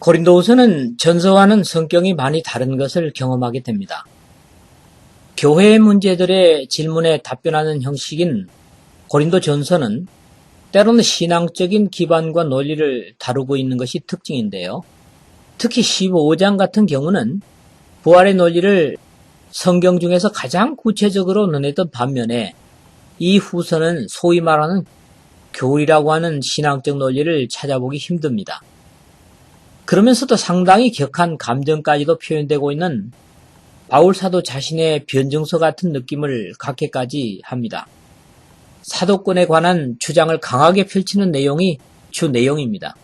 고린도후서는 전서와는 성격이 많이 다른 것을 경험하게 됩니다. 교회의 문제들의 질문에 답변하는 형식인 고린도 전서는 때로는 신앙적인 기반과 논리를 다루고 있는 것이 특징인데요. 특히 15장 같은 경우는 부활의 논리를 성경 중에서 가장 구체적으로 논했던 반면에 이 후서는 소위 말하는 교리라고 하는 신앙적 논리를 찾아보기 힘듭니다. 그러면서도 상당히 격한 감정까지도 표현되고 있는 바울 사도 자신의 변증서 같은 느낌을 갖게까지 합니다. 사도권에 관한 주장을 강하게 펼치는 내용이 주 내용입니다.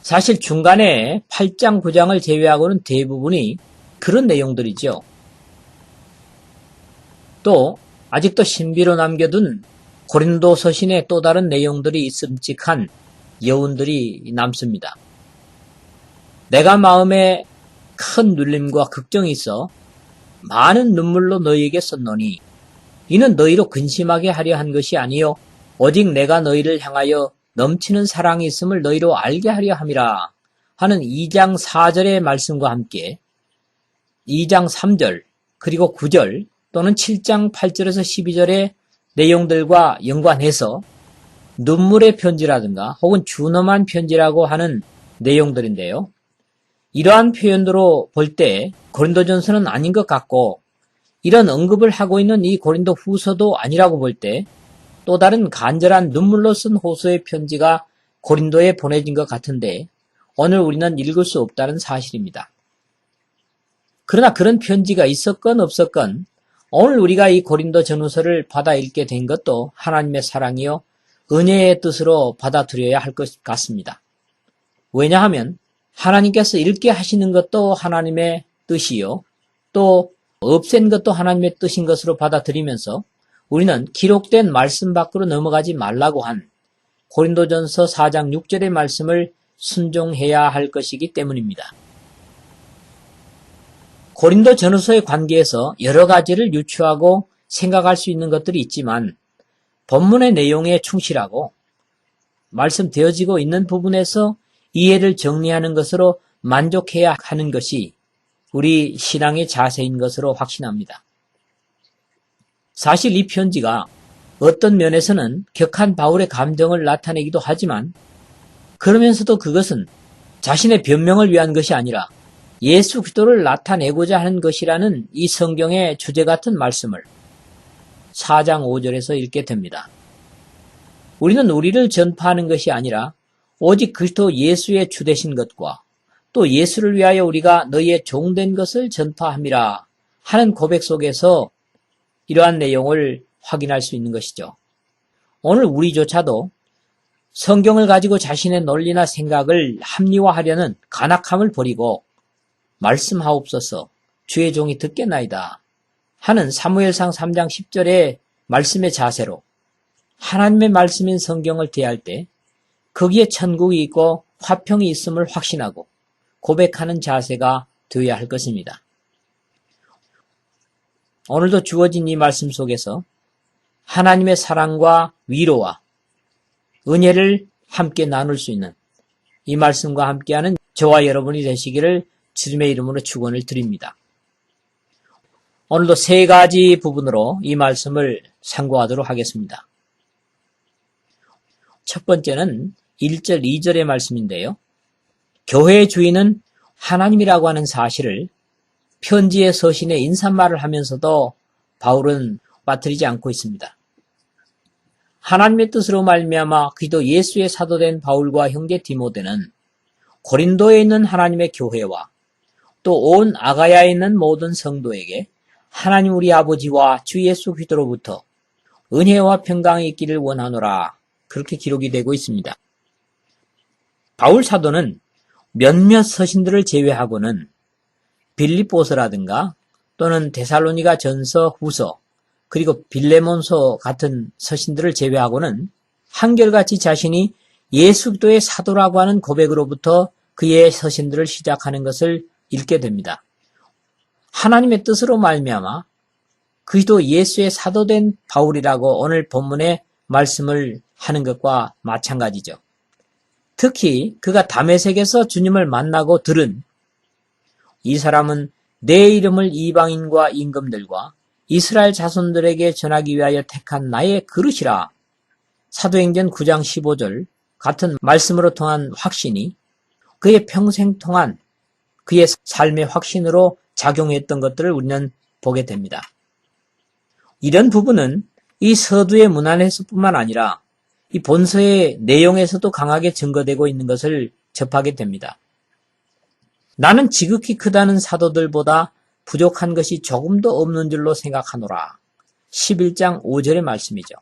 사실 중간에 8장, 9장을 제외하고는 대부분이 그런 내용들이죠. 또 아직도 신비로 남겨둔 고린도 서신의 또 다른 내용들이 있음직한 여운들이 남습니다. 내가 마음에 큰 눌림과 걱정이 있어 많은 눈물로 너희에게 썼노니 이는 너희로 근심하게 하려 한 것이 아니요 오직 내가 너희를 향하여 넘치는 사랑이 있음을 너희로 알게 하려 함이라 하는 2장 4절의 말씀과 함께 2장 3절 그리고 9절 또는 7장 8절에서 12절의 내용들과 연관해서 눈물의 편지라든가 혹은 준엄한 편지라고 하는 내용들인데요. 이러한 표현으로 볼 때 고린도전서는 아닌 것 같고 이런 언급을 하고 있는 이 고린도 후서도 아니라고 볼 때 또 다른 간절한 눈물로 쓴 호소의 편지가 고린도에 보내진 것 같은데 오늘 우리는 읽을 수 없다는 사실입니다. 그러나 그런 편지가 있었건 없었건 오늘 우리가 이 고린도 전후서를 받아 읽게 된 것도 하나님의 사랑이요 은혜의 뜻으로 받아들여야 할 것 같습니다. 왜냐하면 하나님께서 읽게 하시는 것도 하나님의 뜻이요. 또 없앤 것도 하나님의 뜻인 것으로 받아들이면서 우리는 기록된 말씀 밖으로 넘어가지 말라고 한 고린도전서 4장 6절의 말씀을 순종해야 할 것이기 때문입니다. 고린도 전후서의 관계에서 여러 가지를 유추하고 생각할 수 있는 것들이 있지만 본문의 내용에 충실하고 말씀되어지고 있는 부분에서 이해를 정리하는 것으로 만족해야 하는 것이 우리 신앙의 자세인 것으로 확신합니다. 사실 이 편지가 어떤 면에서는 격한 바울의 감정을 나타내기도 하지만 그러면서도 그것은 자신의 변명을 위한 것이 아니라 예수 그리스도를 나타내고자 하는 것이라는 이 성경의 주제 같은 말씀을 4장 5절에서 읽게 됩니다. 우리는 우리를 전파하는 것이 아니라 오직 그리스도 예수의 주되신 것과 또 예수를 위하여 우리가 너희의 종된 것을 전파함이라 하는 고백 속에서 이러한 내용을 확인할 수 있는 것이죠. 오늘 우리조차도 성경을 가지고 자신의 논리나 생각을 합리화하려는 간악함을 버리고 말씀하옵소서 주의 종이 듣겠나이다 하는 사무엘상 3장 10절의 말씀의 자세로 하나님의 말씀인 성경을 대할 때 거기에 천국이 있고 화평이 있음을 확신하고 고백하는 자세가 되어야 할 것입니다. 오늘도 주어진 이 말씀 속에서 하나님의 사랑과 위로와 은혜를 함께 나눌 수 있는 이 말씀과 함께하는 저와 여러분이 되시기를 주님의 이름으로 축원을 드립니다. 오늘도 세 가지 부분으로 이 말씀을 상고하도록 하겠습니다. 첫 번째는 1절, 2절의 말씀인데요. 교회의 주인은 하나님이라고 하는 사실을 편지의 서신의 인사말을 하면서도 바울은 빠뜨리지 않고 있습니다. 하나님의 뜻으로 말미암아 그도 예수의 사도된 바울과 형제 디모데는 고린도에 있는 하나님의 교회와 또 온 아가야에 있는 모든 성도에게 하나님 우리 아버지와 주 예수 그리스도로부터 은혜와 평강이 있기를 원하노라 그렇게 기록이 되고 있습니다. 바울 사도는 몇몇 서신들을 제외하고는 빌립보서라든가 또는 데살로니가 전서 후서 그리고 빌레몬서 같은 서신들을 제외하고는 한결같이 자신이 예수도의 사도라고 하는 고백으로부터 그의 서신들을 시작하는 것을 읽게 됩니다. 하나님의 뜻으로 말미암아 그리스도 예수의 사도된 바울이라고 오늘 본문에 말씀을 하는 것과 마찬가지죠. 특히 그가 담에색에서 주님을 만나고 들은 이 사람은 내 이름을 이방인과 임금들과 이스라엘 자손들에게 전하기 위하여 택한 나의 그릇이라. 사도행전 9장 15절 같은 말씀으로 통한 확신이 그의 평생 통한 그의 삶의 확신으로 작용했던 것들을 우리는 보게 됩니다. 이런 부분은 이 서두의 문안에서뿐만 아니라 이 본서의 내용에서도 강하게 증거되고 있는 것을 접하게 됩니다. 나는 지극히 크다는 사도들보다 부족한 것이 조금도 없는 줄로 생각하노라. 11장 5절의 말씀이죠.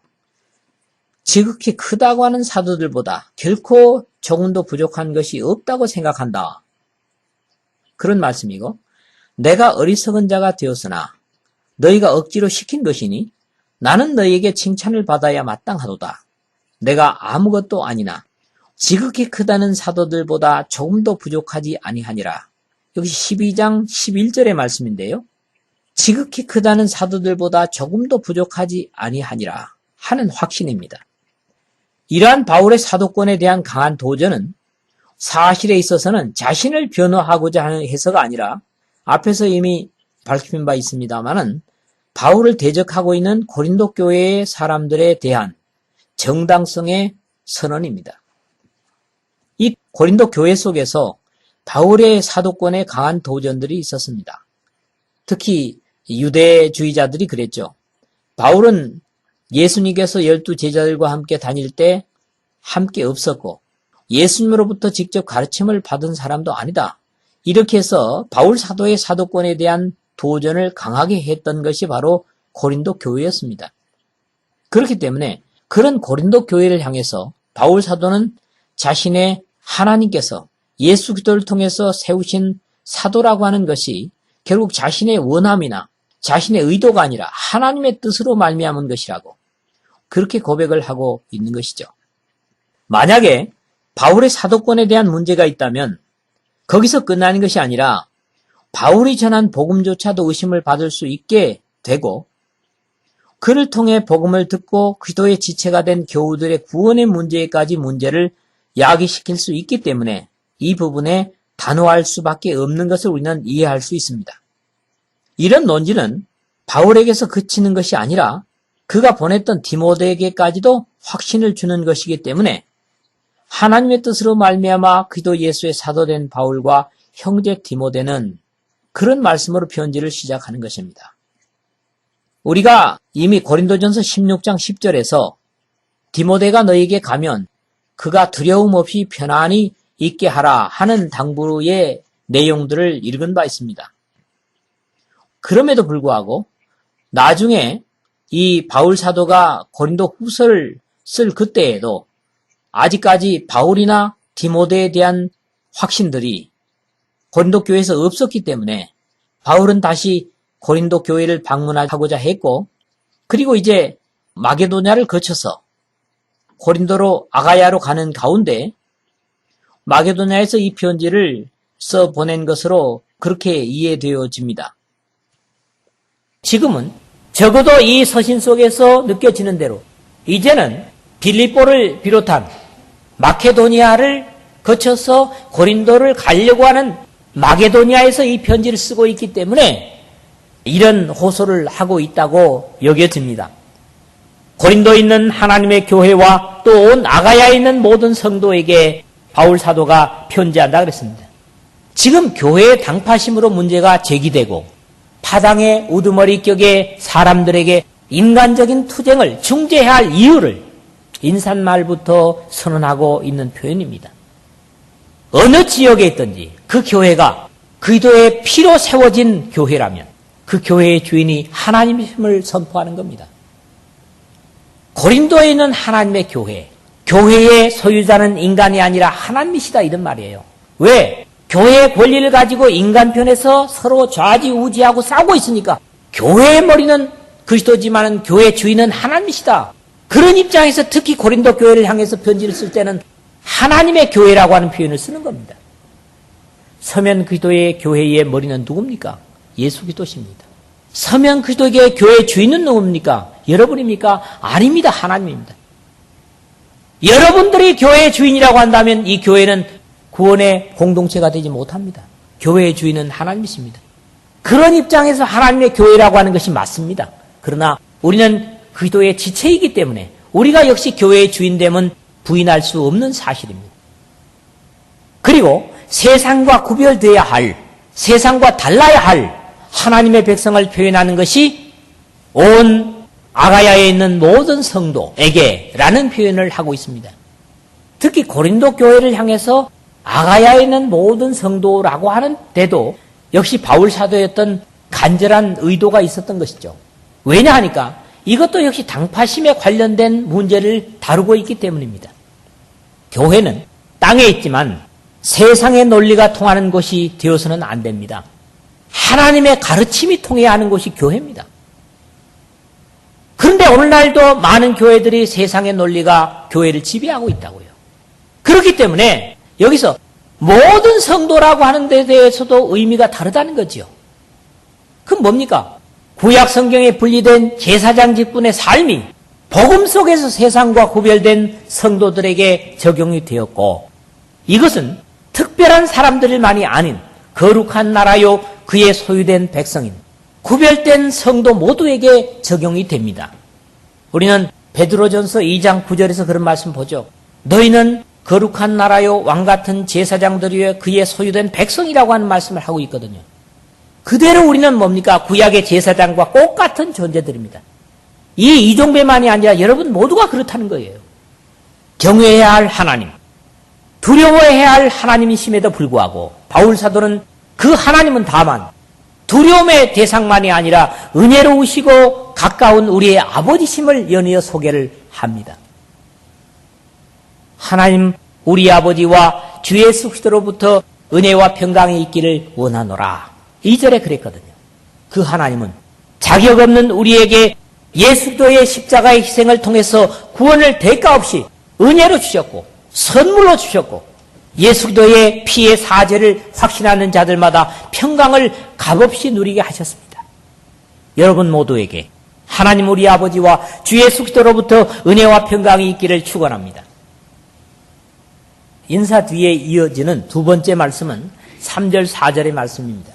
지극히 크다고 하는 사도들보다 결코 조금도 부족한 것이 없다고 생각한다. 그런 말씀이고, 내가 어리석은 자가 되었으나 너희가 억지로 시킨 것이니 나는 너희에게 칭찬을 받아야 마땅하도다. 내가 아무것도 아니나 지극히 크다는 사도들보다 조금도 부족하지 아니하니라. 여기 12장 11절의 말씀인데요. 지극히 크다는 사도들보다 조금도 부족하지 아니하니라 하는 확신입니다. 이러한 바울의 사도권에 대한 강한 도전은 사실에 있어서는 자신을 변호하고자 하는 해서가 아니라 앞에서 이미 밝힌 바 있습니다만은 바울을 대적하고 있는 고린도 교회의 사람들에 대한 정당성의 선언입니다. 이 고린도 교회 속에서 바울의 사도권에 강한 도전들이 있었습니다. 특히 유대주의자들이 그랬죠. 바울은 예수님께서 열두 제자들과 함께 다닐 때 함께 없었고 예수님으로부터 직접 가르침을 받은 사람도 아니다. 이렇게 해서 바울 사도의 사도권에 대한 도전을 강하게 했던 것이 바로 고린도 교회였습니다. 그렇기 때문에 그런 고린도 교회를 향해서 바울 사도는 자신의 하나님께서 예수 그리스도를 통해서 세우신 사도라고 하는 것이 결국 자신의 원함이나 자신의 의도가 아니라 하나님의 뜻으로 말미암은 것이라고 그렇게 고백을 하고 있는 것이죠. 만약에 바울의 사도권에 대한 문제가 있다면 거기서 끝나는 것이 아니라 바울이 전한 복음조차도 의심을 받을 수 있게 되고 그를 통해 복음을 듣고 그리스도의 지체가 된 교우들의 구원의 문제까지 문제를 야기시킬 수 있기 때문에 이 부분에 단호할 수밖에 없는 것을 우리는 이해할 수 있습니다. 이런 논지는 바울에게서 그치는 것이 아니라 그가 보냈던 디모데에게까지도 확신을 주는 것이기 때문에 하나님의 뜻으로 말미암아 그리스도 예수의 사도된 바울과 형제 디모데는 그런 말씀으로 편지를 시작하는 것입니다. 우리가 이미 고린도전서 16장 10절에서 디모데가 너에게 가면 그가 두려움 없이 편안히 있게 하라 하는 당부의 내용들을 읽은 바 있습니다. 그럼에도 불구하고 나중에 이 바울 사도가 고린도 후서를 쓸 그때에도 아직까지 바울이나 디모데에 대한 확신들이 고린도 교회에서 없었기 때문에 바울은 다시 고린도 교회를 방문하고자 했고 그리고 이제 마게도냐를 거쳐서 고린도로 아가야로 가는 가운데 마게도냐에서 이 편지를 써 보낸 것으로 그렇게 이해되어집니다. 지금은 적어도 이 서신 속에서 느껴지는 대로 이제는 빌립보를 비롯한 마케도니아를 거쳐서 고린도를 가려고 하는 마게도니아에서 이 편지를 쓰고 있기 때문에 이런 호소를 하고 있다고 여겨집니다. 고린도에 있는 하나님의 교회와 또 온 아가야에 있는 모든 성도에게 바울 사도가 편지한다 그랬습니다. 지금 교회의 당파심으로 문제가 제기되고 파당의 우두머리 격의 사람들에게 인간적인 투쟁을 중재해야 할 이유를 인산말부터 선언하고 있는 표현입니다. 어느 지역에 있든지 그 교회가 그리도의 피로 세워진 교회라면 그 교회의 주인이 하나님임을 선포하는 겁니다. 고린도에 있는 하나님의 교회, 교회의 소유자는 인간이 아니라 하나님이시다 이런 말이에요. 왜? 교회의 권리를 가지고 인간 편에서 서로 좌지우지하고 싸우고 있으니까 교회의 머리는 그리스도지만은 교회 주인은 하나님이시다. 그런 입장에서 특히 고린도 교회를 향해서 편지를 쓸 때는 하나님의 교회라고 하는 표현을 쓰는 겁니다. 서면 그리스도의 교회의 머리는 누굽니까? 예수 그리스도십니다. 서면 그리스도의 교회 주인은 누굽니까? 여러분입니까? 아닙니다. 하나님입니다. 여러분들이 교회의 주인이라고 한다면 이 교회는 구원의 공동체가 되지 못합니다. 교회의 주인은 하나님이십니다. 그런 입장에서 하나님의 교회라고 하는 것이 맞습니다. 그러나 우리는 그리스도의 지체이기 때문에 우리가 역시 교회의 주인됨은 부인할 수 없는 사실입니다. 그리고 세상과 구별되어야 할, 세상과 달라야 할 하나님의 백성을 표현하는 것이 온 아가야에 있는 모든 성도에게라는 표현을 하고 있습니다. 특히 고린도 교회를 향해서 아가야에 있는 모든 성도라고 하는데도 역시 바울 사도였던 간절한 의도가 있었던 것이죠. 왜냐 하니까 이것도 역시 당파심에 관련된 문제를 다루고 있기 때문입니다. 교회는 땅에 있지만 세상의 논리가 통하는 곳이 되어서는 안 됩니다. 하나님의 가르침이 통해야 하는 곳이 교회입니다. 그런데 오늘날도 많은 교회들이 세상의 논리가 교회를 지배하고 있다고요. 그렇기 때문에 여기서 모든 성도라고 하는 데 대해서도 의미가 다르다는 거지요. 그럼 뭡니까? 구약 성경에 분리된 제사장 직분의 삶이 복음 속에서 세상과 구별된 성도들에게 적용이 되었고 이것은 특별한 사람들만이 아닌 거룩한 나라요 그의 소유된 백성인 구별된 성도 모두에게 적용이 됩니다. 우리는 베드로전서 2장 9절에서 그런 말씀 보죠. 너희는 거룩한 나라요 왕 같은 제사장들이여 그의 소유된 백성이라고 하는 말씀을 하고 있거든요. 그대로 우리는 뭡니까? 구약의 제사장과 똑같은 존재들입니다. 이 이종배만이 아니라 여러분 모두가 그렇다는 거예요. 경외해야 할 하나님, 두려워해야 할 하나님이심에도 불구하고 바울 사도는 그 하나님은 다만 두려움의 대상만이 아니라 은혜로우시고 가까운 우리의 아버지심을 연이어 소개를 합니다. 하나님 우리 아버지와 주 예수 그리스도로부터 은혜와 평강이 있기를 원하노라. 2절에 그랬거든요. 그 하나님은 자격 없는 우리에게 예수도의 십자가의 희생을 통해서 구원을 대가 없이 은혜로 주셨고 선물로 주셨고 예수도의 피의 사죄를 확신하는 자들마다 평강을 값없이 누리게 하셨습니다. 여러분 모두에게 하나님 우리 아버지와 주 예수 그리스도로부터 은혜와 평강이 있기를 축원합니다. 인사 뒤에 이어지는 두 번째 말씀은 3절 4절의 말씀입니다.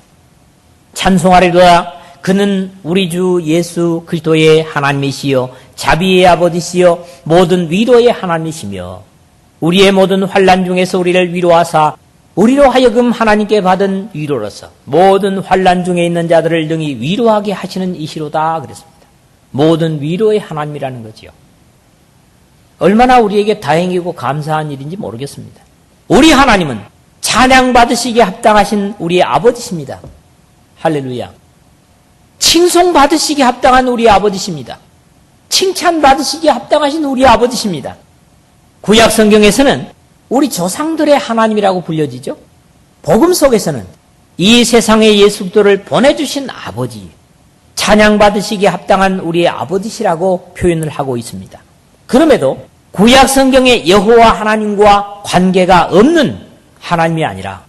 찬송하리로다 그는 우리 주 예수 그리스도의 하나님이시요 자비의 아버지시요 모든 위로의 하나님이시며 우리의 모든 환란 중에서 우리를 위로하사 우리로 하여금 하나님께 받은 위로로서 모든 환란 중에 있는 자들을 능히 위로하게 하시는 이시로다 그랬습니다. 모든 위로의 하나님이라는 거지요. 얼마나 우리에게 다행이고 감사한 일인지 모르겠습니다. 우리 하나님은 찬양 받으시기에 합당하신 우리의 아버지십니다. 할렐루야. 칭송 받으시기에 합당한 우리 아버지십니다. 칭찬 받으시기에 합당하신 우리 아버지십니다. 구약 성경에서는 우리 조상들의 하나님이라고 불려지죠. 복음 속에서는 이 세상에 예수 그리스도를 보내주신 아버지, 찬양 받으시기에 합당한 우리의 아버지시라고 표현을 하고 있습니다. 그럼에도 구약 성경의 여호와 하나님과 관계가 없는 하나님이 아니라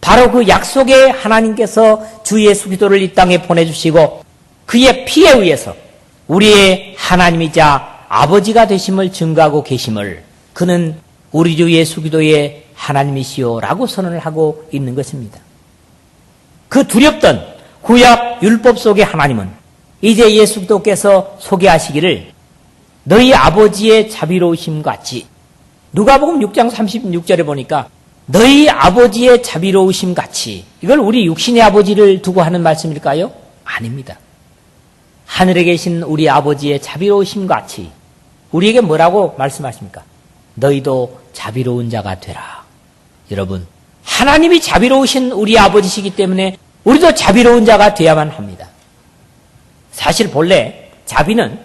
바로 그 약속의 하나님께서 주 예수 그리스도를 이 땅에 보내주시고 그의 피에 의해서 우리의 하나님이자 아버지가 되심을 증거하고 계심을 그는 우리 주 예수 기도의 하나님이시오라고 선언을 하고 있는 것입니다. 그 두렵던 구약 율법 속의 하나님은 이제 예수 기도께서 소개하시기를 너희 아버지의 자비로우심 같이 누가복음 6장 36절에 보니까 너희 아버지의 자비로우심 같이 이걸 우리 육신의 아버지를 두고 하는 말씀일까요? 아닙니다. 하늘에 계신 우리 아버지의 자비로우심 같이 우리에게 뭐라고 말씀하십니까? 너희도 자비로운 자가 되라. 여러분, 하나님이 자비로우신 우리 아버지시기 때문에 우리도 자비로운 자가 되어야만 합니다. 사실 본래 자비는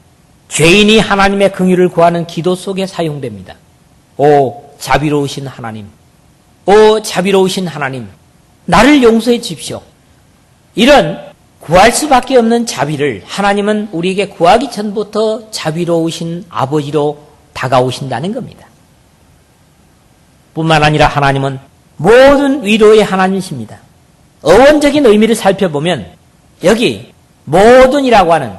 죄인이 하나님의 긍휼을 구하는 기도 속에 사용됩니다. 오 자비로우신 하나님, 오 자비로우신 하나님, 나를 용서해 주십시오. 이런 구할 수밖에 없는 자비를 하나님은 우리에게 구하기 전부터 자비로우신 아버지로 다가오신다는 겁니다. 뿐만 아니라 하나님은 모든 위로의 하나님이십니다. 어원적인 의미를 살펴보면 여기 모든이라고 하는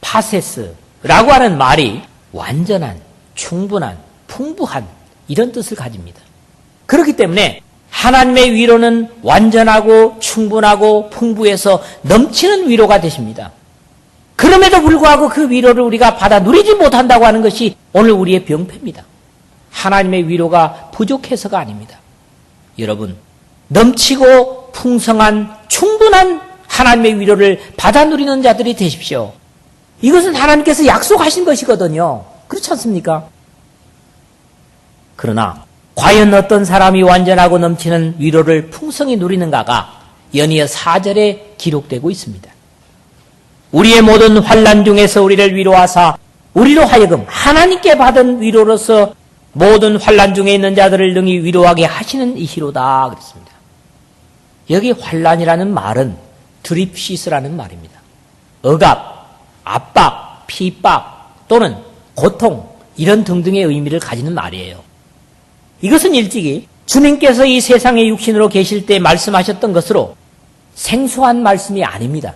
파세스라고 하는 말이 완전한, 충분한, 풍부한 이런 뜻을 가집니다. 그렇기 때문에 하나님의 위로는 완전하고 충분하고 풍부해서 넘치는 위로가 되십니다. 그럼에도 불구하고 그 위로를 우리가 받아 누리지 못한다고 하는 것이 오늘 우리의 병폐입니다. 하나님의 위로가 부족해서가 아닙니다. 여러분, 넘치고 풍성한 충분한 하나님의 위로를 받아 누리는 자들이 되십시오. 이것은 하나님께서 약속하신 것이거든요. 그렇지 않습니까? 그러나 과연 어떤 사람이 완전하고 넘치는 위로를 풍성히 누리는가가 연이어 4절에 기록되고 있습니다. 우리의 모든 환란 중에서 우리를 위로하사 우리로 하여금 하나님께 받은 위로로서 모든 환란 중에 있는 자들을 능히 위로하게 하시는 이시로다 그랬습니다. 여기 환란이라는 말은 드립시스라는 말입니다. 억압, 압박, 핍박 또는 고통 이런 등등의 의미를 가지는 말이에요. 이것은 일찍이 주님께서 이 세상의 육신으로 계실 때 말씀하셨던 것으로 생소한 말씀이 아닙니다.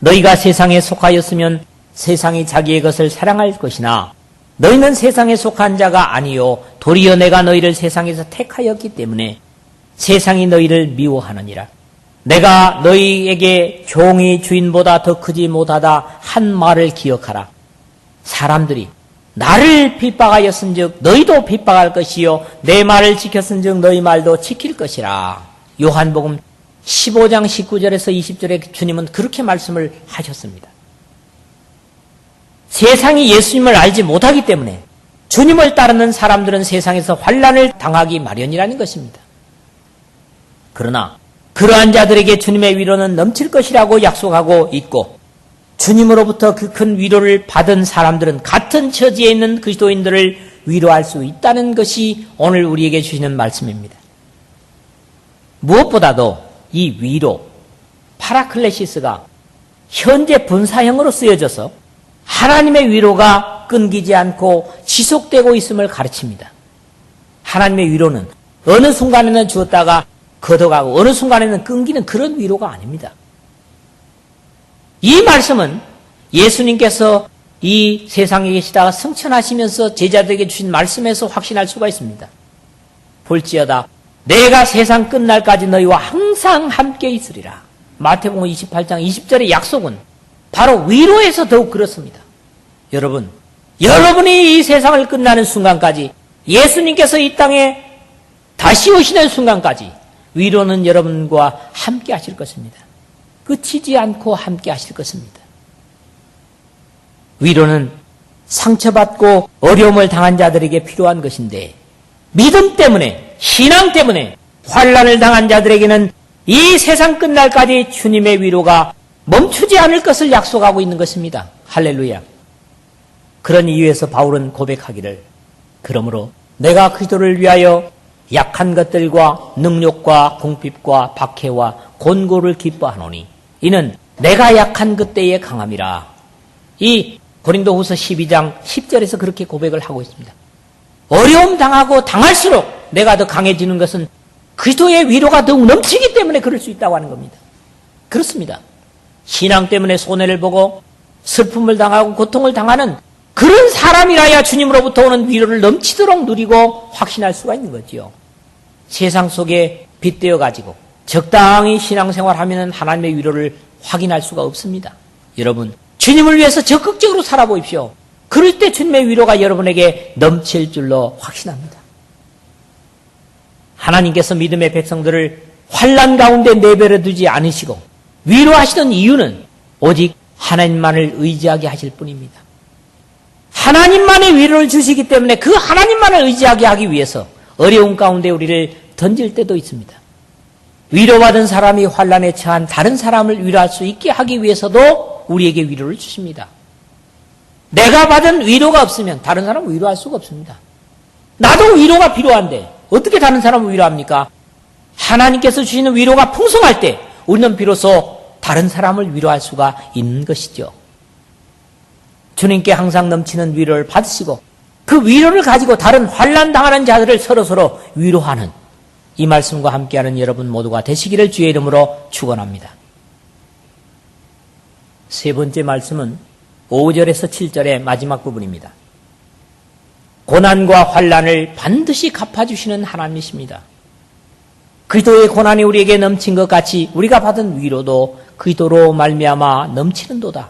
너희가 세상에 속하였으면 세상이 자기의 것을 사랑할 것이나 너희는 세상에 속한 자가 아니요 도리어 내가 너희를 세상에서 택하였기 때문에 세상이 너희를 미워하느니라. 내가 너희에게 종이 주인보다 더 크지 못하다 한 말을 기억하라. 사람들이 나를 핍박하였은즉 너희도 핍박할 것이요 내 말을 지켰은즉 너희 말도 지킬 것이라. 요한복음 15장 19절에서 20절에 주님은 그렇게 말씀을 하셨습니다. 세상이 예수님을 알지 못하기 때문에 주님을 따르는 사람들은 세상에서 환란을 당하기 마련이라는 것입니다. 그러나 그러한 자들에게 주님의 위로는 넘칠 것이라고 약속하고 있고 주님으로부터 그 큰 위로를 받은 사람들은 같은 처지에 있는 그리스도인들을 위로할 수 있다는 것이 오늘 우리에게 주시는 말씀입니다. 무엇보다도 이 위로, 파라클레시스가 현재 분사형으로 쓰여져서 하나님의 위로가 끊기지 않고 지속되고 있음을 가르칩니다. 하나님의 위로는 어느 순간에는 주었다가 걷어가고 어느 순간에는 끊기는 그런 위로가 아닙니다. 이 말씀은 예수님께서 이 세상에 계시다가 승천하시면서 제자들에게 주신 말씀에서 확신할 수가 있습니다. 볼지어다 내가 세상 끝날까지 너희와 항상 함께 있으리라. 마태복음 28장 20절의 약속은 바로 위로에서 더욱 그렇습니다. 여러분, 여러분이 이 세상을 끝나는 순간까지 예수님께서 이 땅에 다시 오시는 순간까지 위로는 여러분과 함께 하실 것입니다. 끝이지 않고 함께 하실 것입니다. 위로는 상처받고 어려움을 당한 자들에게 필요한 것인데 믿음 때문에 신앙 때문에 환란을 당한 자들에게는 이 세상 끝날까지 주님의 위로가 멈추지 않을 것을 약속하고 있는 것입니다. 할렐루야. 그런 이유에서 바울은 고백하기를 그러므로 내가 그리스도를 위하여 약한 것들과 능력과 궁핍과 박해와 곤고를 기뻐하노니 이는 내가 약한 그때의 강함이라. 이 고린도후서 12장 10절에서 그렇게 고백을 하고 있습니다. 어려움 당하고 당할수록 내가 더 강해지는 것은 그리스도의 위로가 더욱 넘치기 때문에 그럴 수 있다고 하는 겁니다. 그렇습니다. 신앙 때문에 손해를 보고 슬픔을 당하고 고통을 당하는 그런 사람이라야 주님으로부터 오는 위로를 넘치도록 누리고 확신할 수가 있는 거지요. 세상 속에 빗대어 가지고 적당히 신앙생활하면 하나님의 위로를 확인할 수가 없습니다. 여러분, 주님을 위해서 적극적으로 살아보십시오. 그럴 때 주님의 위로가 여러분에게 넘칠 줄로 확신합니다. 하나님께서 믿음의 백성들을 환란 가운데 내버려 두지 않으시고 위로하시는 이유는 오직 하나님만을 의지하게 하실 뿐입니다. 하나님만의 위로를 주시기 때문에 그 하나님만을 의지하게 하기 위해서 어려운 가운데 우리를 던질 때도 있습니다. 위로받은 사람이 환란에 처한 다른 사람을 위로할 수 있게 하기 위해서도 우리에게 위로를 주십니다. 내가 받은 위로가 없으면 다른 사람을 위로할 수가 없습니다. 나도 위로가 필요한데 어떻게 다른 사람을 위로합니까? 하나님께서 주시는 위로가 풍성할 때 우리는 비로소 다른 사람을 위로할 수가 있는 것이죠. 주님께 항상 넘치는 위로를 받으시고 그 위로를 가지고 다른 환란 당하는 자들을 서로 서로 위로하는 이 말씀과 함께하는 여러분 모두가 되시기를 주의 이름으로 축원합니다. 세 번째 말씀은 5절에서 7절의 마지막 부분입니다. 고난과 환란을 반드시 갚아주시는 하나님이십니다. 그리스도의 고난이 우리에게 넘친 것 같이 우리가 받은 위로도 그리스도로 말미암아 넘치는도다.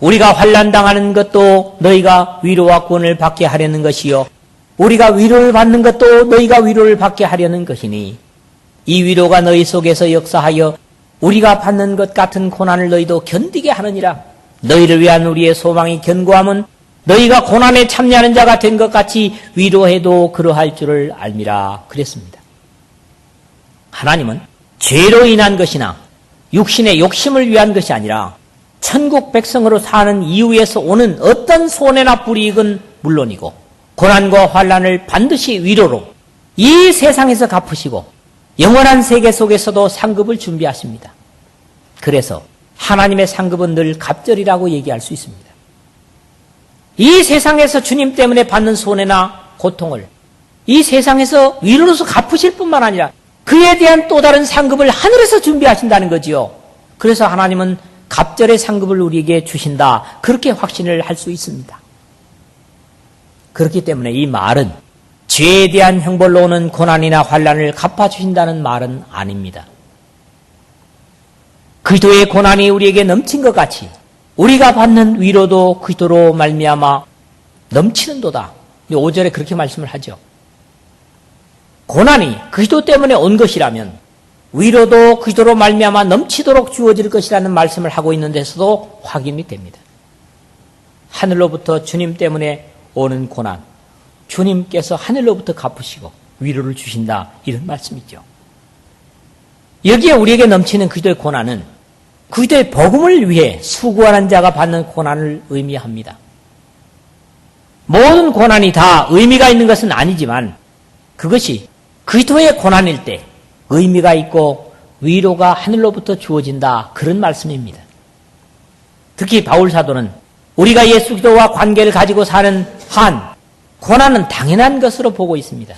우리가 환란 당하는 것도 너희가 위로와 구원을 받게 하려는 것이요 우리가 위로를 받는 것도 너희가 위로를 받게 하려는 것이니 이 위로가 너희 속에서 역사하여 우리가 받는 것 같은 고난을 너희도 견디게 하느니라. 너희를 위한 우리의 소망이 견고함은 너희가 고난에 참여하는 자가 된 것 같이 위로해도 그러할 줄을 알미라 그랬습니다. 하나님은 죄로 인한 것이나 육신의 욕심을 위한 것이 아니라 천국 백성으로 사는 이후에서 오는 어떤 손해나 불이익은 물론이고 고난과 환란을 반드시 위로로 이 세상에서 갚으시고 영원한 세계 속에서도 상급을 준비하십니다. 그래서 하나님의 상급은 늘 갑절이라고 얘기할 수 있습니다. 이 세상에서 주님 때문에 받는 손해나 고통을 이 세상에서 위로로서 갚으실 뿐만 아니라 그에 대한 또 다른 상급을 하늘에서 준비하신다는 거지요. 그래서 하나님은 갑절의 상급을 우리에게 주신다. 그렇게 확신을 할 수 있습니다. 그렇기 때문에 이 말은 죄에 대한 형벌로 오는 고난이나 환란을 갚아주신다는 말은 아닙니다. 그리스도의 고난이 우리에게 넘친 것 같이 우리가 받는 위로도 그리스도로 말미암아 넘치는도다. 5절에 그렇게 말씀을 하죠. 고난이 그리스도 때문에 온 것이라면 위로도 그리스도로 말미암아 넘치도록 주어질 것이라는 말씀을 하고 있는 데서도 확인이 됩니다. 하늘로부터 주님 때문에 오는 고난, 주님께서 하늘로부터 갚으시고 위로를 주신다 이런 말씀이죠. 여기에 우리에게 넘치는 그리스도의 고난은 그리스도의 복음을 위해 수고하는 자가 받는 고난을 의미합니다. 모든 고난이 다 의미가 있는 것은 아니지만 그것이 그리스도의 고난일 때 의미가 있고 위로가 하늘로부터 주어진다 그런 말씀입니다. 특히 바울 사도는 우리가 예수 그리스도와 관계를 가지고 사는 한 고난은 당연한 것으로 보고 있습니다.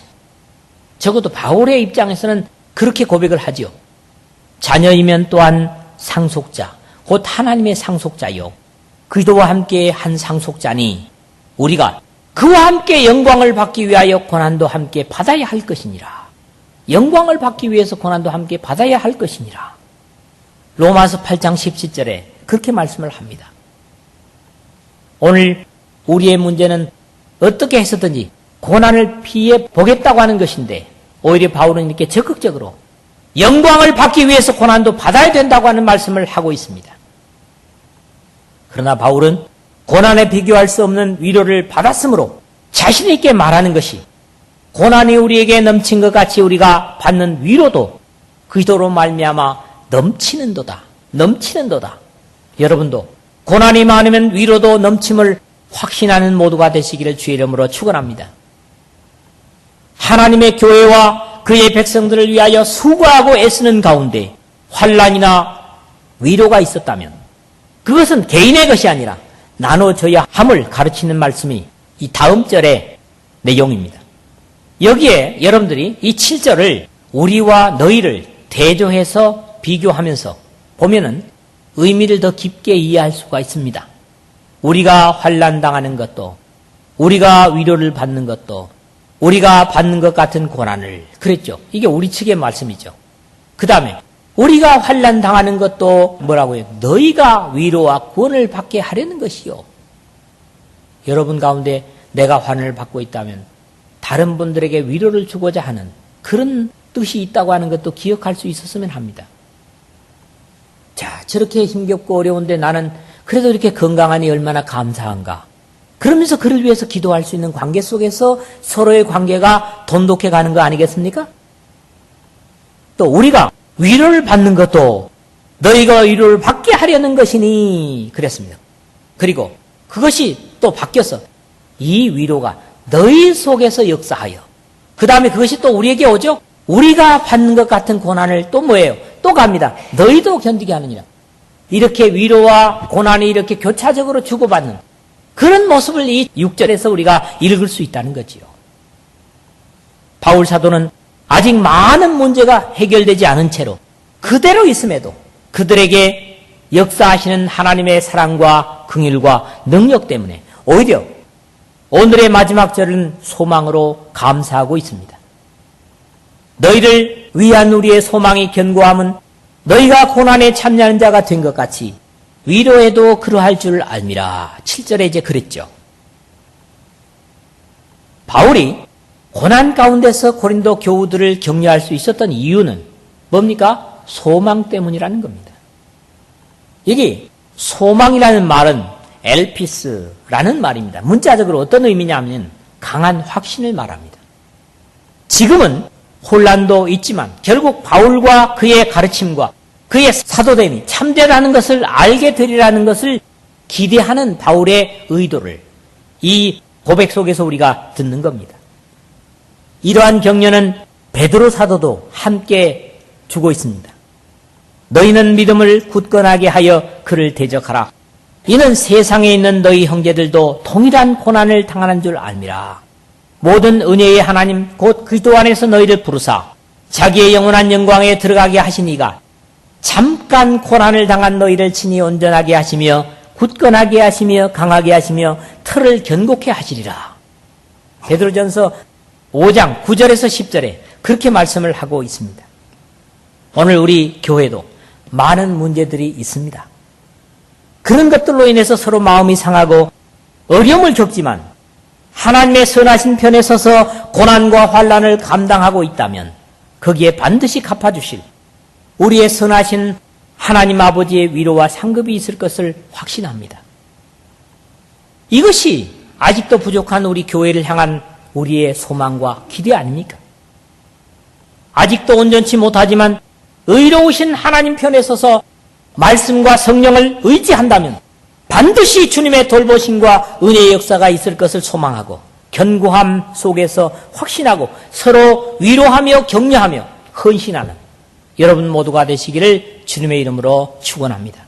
적어도 바울의 입장에서는 그렇게 고백을 하지요. 자녀이면 또한 상속자, 곧 하나님의 상속자요. 그리스도와 함께 한 상속자니 우리가 그와 함께 영광을 받기 위하여 고난도 함께 받아야 할 것이니라. 영광을 받기 위해서 고난도 함께 받아야 할 것이니라. 로마서 8장 17절에 그렇게 말씀을 합니다. 오늘 우리의 문제는 어떻게 해서든지 고난을 피해 보겠다고 하는 것인데 오히려 바울은 이렇게 적극적으로 영광을 받기 위해서 고난도 받아야 된다고 하는 말씀을 하고 있습니다. 그러나 바울은 고난에 비교할 수 없는 위로를 받았으므로 자신 있게 말하는 것이 고난이 우리에게 넘친 것 같이 우리가 받는 위로도 그리스도로 말미암아 넘치는도다. 넘치는도다. 여러분도 고난이 많으면 위로도 넘침을 확신하는 모두가 되시기를 주의 이름으로 축원합니다. 하나님의 교회와 그의 백성들을 위하여 수고하고 애쓰는 가운데 환란이나 위로가 있었다면 그것은 개인의 것이 아니라 나눠져야 함을 가르치는 말씀이 이 다음 절의 내용입니다. 여기에 여러분들이 이 7절을 우리와 너희를 대조해서 비교하면서 보면은 의미를 더 깊게 이해할 수가 있습니다. 우리가 환란 당하는 것도 우리가 위로를 받는 것도 우리가 받는 것 같은 고난을 그랬죠. 이게 우리 측의 말씀이죠. 그 다음에 우리가 환란 당하는 것도 뭐라고 해요? 너희가 위로와 구원을 받게 하려는 것이요. 여러분 가운데 내가 환을 받고 있다면 다른 분들에게 위로를 주고자 하는 그런 뜻이 있다고 하는 것도 기억할 수 있었으면 합니다. 자, 저렇게 힘겹고 어려운데 나는 그래도 이렇게 건강하니 얼마나 감사한가. 그러면서 그를 위해서 기도할 수 있는 관계 속에서 서로의 관계가 돈독해 가는 거 아니겠습니까? 또 우리가 위로를 받는 것도 너희가 위로를 받게 하려는 것이니 그랬습니다. 그리고 그것이 또 바뀌어서 이 위로가 너희 속에서 역사하여 그 다음에 그것이 또 우리에게 오죠? 우리가 받는 것 같은 고난을 또 뭐예요? 또 갑니다. 너희도 견디게 하느니라. 이렇게 위로와 고난이 이렇게 교차적으로 주고받는 그런 모습을 이 6절에서 우리가 읽을 수 있다는 거지요. 바울 사도는 아직 많은 문제가 해결되지 않은 채로 그대로 있음에도 그들에게 역사하시는 하나님의 사랑과 긍일과 능력 때문에 오히려 오늘의 마지막 절은 소망으로 감사하고 있습니다. 너희를 위한 우리의 소망이 견고함은 너희가 고난에 참여하는 자가 된 것 같이 위로에도 그러할 줄 알미라. 7절에 이제 그랬죠. 바울이 고난 가운데서 고린도 교우들을 격려할 수 있었던 이유는 뭡니까? 소망 때문이라는 겁니다. 여기 소망이라는 말은 엘피스라는 말입니다. 문자적으로 어떤 의미냐면 강한 확신을 말합니다. 지금은 혼란도 있지만 결국 바울과 그의 가르침과 그의 사도됨이 참되라는 것을 알게 되리라는 것을 기대하는 바울의 의도를 이 고백 속에서 우리가 듣는 겁니다. 이러한 격려는 베드로 사도도 함께 주고 있습니다. 너희는 믿음을 굳건하게 하여 그를 대적하라. 이는 세상에 있는 너희 형제들도 동일한 고난을 당하는 줄 알미라. 모든 은혜의 하나님 곧 그리스도 안에서 너희를 부르사 자기의 영원한 영광에 들어가게 하시니가 잠깐 고난을 당한 너희를 친히 온전하게 하시며 굳건하게 하시며 강하게 하시며 틀을 견고케 하시리라. 베드로전서 5장 9절에서 10절에 그렇게 말씀을 하고 있습니다. 오늘 우리 교회도 많은 문제들이 있습니다. 그런 것들로 인해서 서로 마음이 상하고 어려움을 겪지만 하나님의 선하신 편에 서서 고난과 환란을 감당하고 있다면 거기에 반드시 갚아주실 우리의 선하신 하나님 아버지의 위로와 상급이 있을 것을 확신합니다. 이것이 아직도 부족한 우리 교회를 향한 우리의 소망과 기대 아닙니까? 아직도 온전치 못하지만 의로우신 하나님 편에 서서 말씀과 성령을 의지한다면 반드시 주님의 돌보심과 은혜의 역사가 있을 것을 소망하고 견고함 속에서 확신하고 서로 위로하며 격려하며 헌신하는 여러분 모두가 되시기를 주님의 이름으로 축원합니다.